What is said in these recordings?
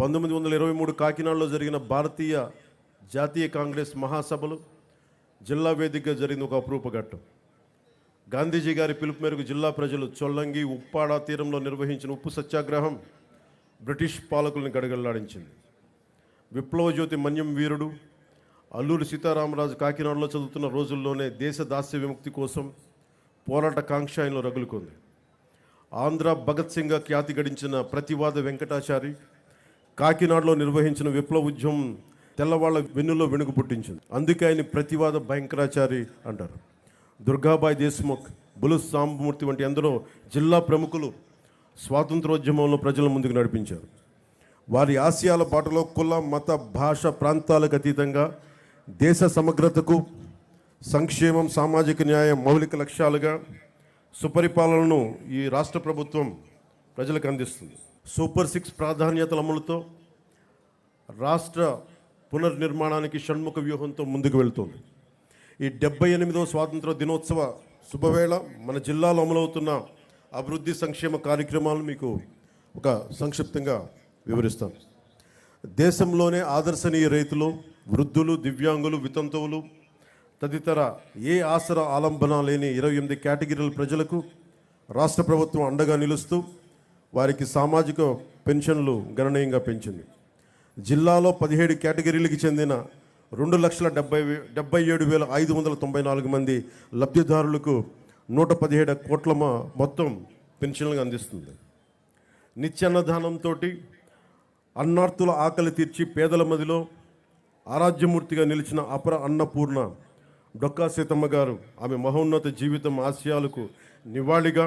పంతొమ్మిది వందల ఇరవై మూడు కాకినాడలో జరిగిన భారతీయ జాతీయ కాంగ్రెస్ మహాసభలు జిల్లా వేదికగా జరిగిన ఒక అపురూప ఘట్టం. గాంధీజీ గారి పిలుపు మేరకు జిల్లా ప్రజలు చొల్లంగి ఉప్పాడ తీరంలో నిర్వహించిన ఉప్పు సత్యాగ్రహం బ్రిటిష్ పాలకుల్ని గడగడలాడించింది. విప్లవజ్యోతి మన్యం వీరుడు అల్లూరి సీతారామరాజు కాకినాడలో చదువుతున్న రోజుల్లోనే దేశ దాస్య విముక్తి కోసం పోరాట కాంక్ష ఆయనలో రగులుకుంది. ఆంధ్ర భగత్ సింగ్ ఖ్యాతి గడించిన ప్రతివాద వెంకటాచారి కాకినాడలో నిర్వహించిన విప్లవ ఉద్యమం తెల్లవాళ్ళ వెన్నులో వెనుక పుట్టించింది. అందుకే ఆయన ప్రతివాద భయంకరాచారి అంటారు. దుర్గాబాయి దేశ్ముఖ్ బులు సాంబమూర్తి వంటి ఎందరో జిల్లా ప్రముఖులు స్వాతంత్రోద్యమంలో ప్రజల ముందుకు నడిపించారు. వారి ఆశయాల బాటలో కుల మత భాష ప్రాంతాలకు అతీతంగా దేశ సమగ్రతకు సంక్షేమం సామాజిక న్యాయం మౌలిక లక్ష్యాలుగా సుపరిపాలనను ఈ రాష్ట్ర ప్రభుత్వం ప్రజలకు అందిస్తుంది. సూపర్ సిక్స్ ప్రాధాన్యతల అమలుతో రాష్ట్ర పునర్నిర్మాణానికి షణ్ముఖ వ్యూహంతో ముందుకు వెళుతుంది. ఈ డెబ్బై ఎనిమిదవ స్వాతంత్ర దినోత్సవ శుభవేళ మన జిల్లాలో అమలవుతున్న అభివృద్ధి సంక్షేమ కార్యక్రమాలను మీకు ఒక సంక్షిప్తంగా వివరిస్తాను. దేశంలోనే ఆదర్శనీయ రైతులు వృద్ధులు దివ్యాంగులు వితంతువులు తదితర ఏ ఆసర ఆలంబన లేని ఇరవై ఎనిమిది కేటగిరీల ప్రజలకు రాష్ట్ర ప్రభుత్వం అండగా నిలుస్తూ వారికి సామాజిక పెన్షన్లు గణనీయంగా పెంచింది. జిల్లాలో పదిహేడు కేటగిరీలకు చెందిన రెండు లక్షల డెబ్బై డెబ్బై ఏడు వేల ఐదు వందల తొంభై నాలుగు మంది లబ్ధిదారులకు నూట పదిహేడు కోట్ల మొత్తం పెన్షన్లు అందిస్తుంది. నిత్యాన్నదానంతో అన్నార్థుల ఆకలి తీర్చి పేదల మదిలో ఆరాధ్యమూర్తిగా నిలిచిన అపర అన్నపూర్ణ డొక్కా సీతమ్మ గారు ఆమె మహోన్నత జీవితం ఆశయాలకు నివాళిగా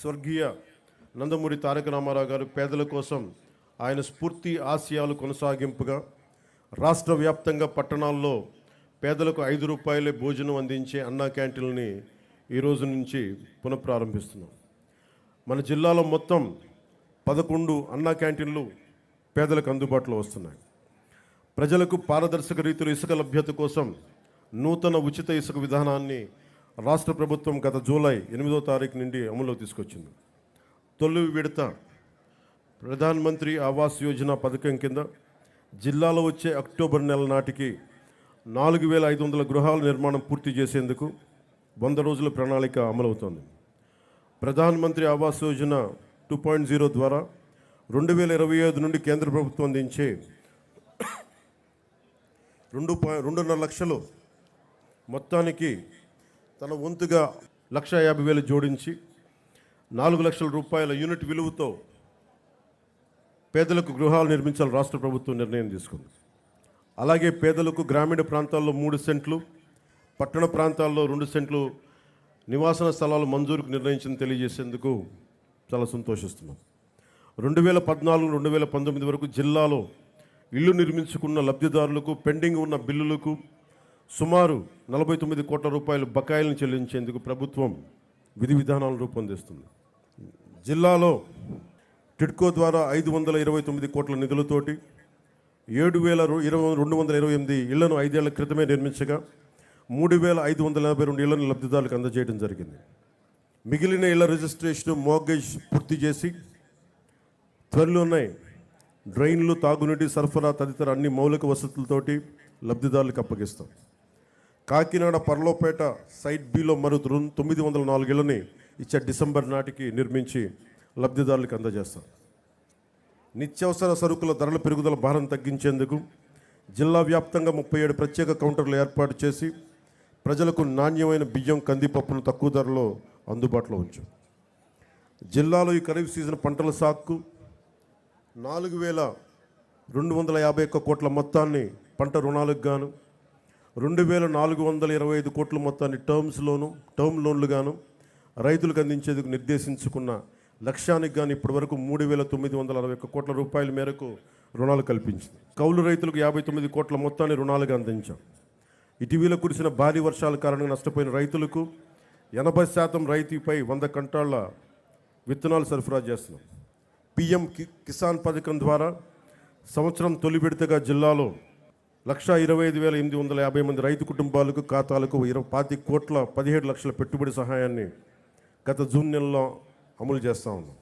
స్వర్గీయ నందమూరి తారక రామారావు గారు పేదల కోసం ఆయన స్ఫూర్తి ఆశయాలు కొనసాగింపుగా రాష్ట్ర వ్యాప్తంగా పట్టణాల్లో పేదలకు ఐదు రూపాయలే భోజనం అందించే అన్నా క్యాంటీన్లని ఈ రోజు నుంచి పునఃప్రారంభిస్తున్నాం. మన జిల్లాలో మొత్తం పదకొండు అన్నా క్యాంటీన్లు పేదలకు అందుబాటులో వస్తున్నాయి. ప్రజలకు పారదర్శక రీతిలో ఇసుక లభ్యత కోసం నూతన ఉచిత ఇసుక విధానాన్ని రాష్ట్ర ప్రభుత్వం గత జూలై ఎనిమిదో తారీఖు నుండి అమల్లో తీసుకొచ్చింది. తొలి విడత ప్రధాన్ మంత్రి ఆవాస్ యోజన పథకం కింద జిల్లాలో వచ్చే అక్టోబర్ నెల నాటికి నాలుగు వేల ఐదు వందల గృహాల నిర్మాణం పూర్తి చేసేందుకు వంద రోజుల ప్రణాళిక అమలవుతోంది. Pradhan Mantri Awas Yojana two point zero ద్వారా రెండు వేల ఇరవై ఐదు నుండి కేంద్ర ప్రభుత్వం అందించే రెండు పాయింట్ రెండున్నర లక్షలు మొత్తానికి తన వంతుగా లక్ష యాభై వేలు జోడించి నాలుగు లక్షల రూపాయల యూనిట్ విలువతో పేదలకు గృహాలు నిర్మించాలని రాష్ట్ర ప్రభుత్వం నిర్ణయం తీసుకుంది. అలాగే పేదలకు గ్రామీణ ప్రాంతాల్లో మూడు సెంట్లు పట్టణ ప్రాంతాల్లో రెండు సెంట్లు నివాసన స్థలాలు మంజూరుకు నిర్ణయించింది తెలియజేసేందుకు చాలా సంతోషిస్తున్నాం. రెండు వేల పద్నాలుగు రెండు వేల పంతొమ్మిది వరకు జిల్లాలో ఇల్లు నిర్మించుకున్న లబ్ధిదారులకు పెండింగ్ ఉన్న బిల్లులకు సుమారు నలభై తొమ్మిది కోట్ల రూపాయలు బకాయిలను చెల్లించేందుకు ప్రభుత్వం విధి విధానాలను రూపొందిస్తుంది. జిల్లాలో టిడ్కో ద్వారా ఐదు వందల ఇరవై తొమ్మిది కోట్ల నిధులతోటి ఏడు వేల ఇరవై రెండు వందల ఇరవై ఎనిమిది ఇళ్ళను ఐదేళ్ళ క్రితమే నిర్మించగా మూడు వేల ఐదు వందల యాభై రెండు ఇళ్ళను లబ్ధిదారులకు అందజేయడం జరిగింది. మిగిలిన ఇళ్ళ రిజిస్ట్రేషన్ మోగేజ్ పూర్తి చేసి త్వరలోనే డ్రైన్లు తాగునీటి సరఫరా తదితర అన్ని మౌలిక వసతులతోటి లబ్ధిదారులకు అప్పగిస్తాం. కాకినాడ పర్లోపేట సైట్ బిలో మరో తొమ్మిది వందల నాలుగేళ్ళని ఇచ్చే డిసెంబర్ నాటికి నిర్మించి లబ్ధిదారులకు అందజేస్తాం. నిత్యావసర సరుకుల ధరల పెరుగుదల భారం తగ్గించేందుకు జిల్లా వ్యాప్తంగా ముప్పై ఏడు ప్రత్యేక కౌంటర్లు ఏర్పాటు చేసి ప్రజలకు నాణ్యమైన బియ్యం కందిపప్పును తక్కువ ధరలో అందుబాటులో ఉంచు. జిల్లాలో ఈ ఖరీఫ్ సీజన్ పంటల సాగుకు నాలుగు వేల రెండు వందల యాభై ఒక్క కోట్ల మొత్తాన్ని పంట రుణాలకు గాను రెండు వేల నాలుగు వందల ఇరవై ఐదు కోట్ల మొత్తాన్ని టర్మ్స్లోను టర్మ్ లోన్లుగాను రైతులకు అందించేందుకు నిర్దేశించుకున్న లక్ష్యానికి కానీ ఇప్పటివరకు మూడు వేల తొమ్మిది వందల అరవై ఒక్క కోట్ల రూపాయల మేరకు రుణాలు కల్పించింది. కౌలు రైతులకు యాభై తొమ్మిది కోట్ల మొత్తాన్ని రుణాలుగా అందించాం. ఇటీవల కురిసిన భారీ వర్షాల కారణంగా నష్టపోయిన రైతులకు ఎనభై శాతం రైతుపై వంద కంటాళ్ళ విత్తనాలు సరఫరా చేస్తున్నాం. పిఎం కి- కిసాన్ పథకం ద్వారా సంవత్సరం తొలి విడతగా జిల్లాలో లక్ష ఇరవై ఐదు వేల ఎనిమిది వందల యాభై మంది రైతు కుటుంబాలకు ఖాతాలకు ఇరవై పాతి కోట్ల పదిహేడు లక్షల పెట్టుబడి సహాయాన్ని గత జూన్ నెలలో అమలు చేస్తా ఉన్నాం.